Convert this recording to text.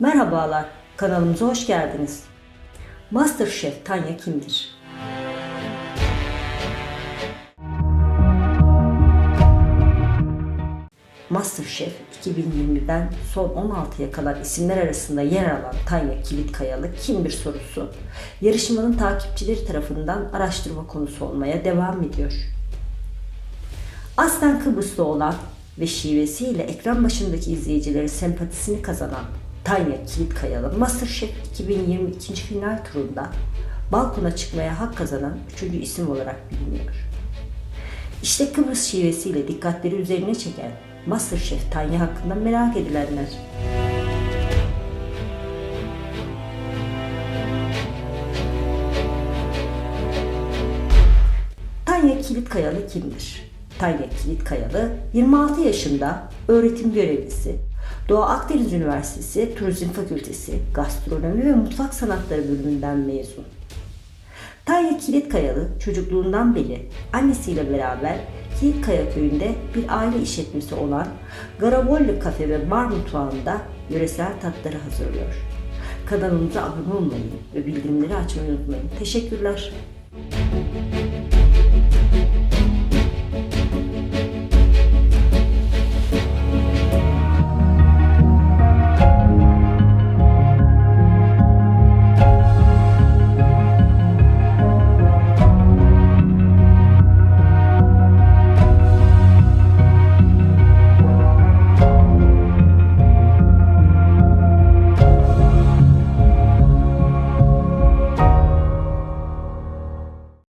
Merhabalar, kanalımıza hoş geldiniz. Masterchef Tanya kimdir? Masterchef 2020'den son 16'ya kalan isimler arasında yer alan Tanya Kilitkayalı kimdir sorusu yarışmanın takipçileri tarafından araştırma konusu olmaya devam ediyor. Aslen Kıbrıslı olan ve şivesiyle ekran başındaki izleyicilerin sempatisini kazanan Tanya Kilitkayalı Masterchef 2020 ikinci final turunda balkona çıkmaya hak kazanan üçüncü isim olarak biliniyor. İşte Kıbrıs şivesiyle dikkatleri üzerine çeken Masterchef Tanya hakkında merak edilenler. Tanya Kilitkayalı kimdir? Tanya Kilitkayalı 26 yaşında öğretim görevlisi. Doğu Akdeniz Üniversitesi Turizm Fakültesi Gastronomi ve Mutfak Sanatları bölümünden mezun. Tanya Kilitkayalı çocukluğundan beri annesiyle beraber Kilitkaya köyünde bir aile işletmesi olan Garabolli Kafe ve Bar Mutfağı'nda yöresel tatları hazırlıyor. Kanalımıza abone olmayı ve bildirimleri açmayı unutmayın. Teşekkürler.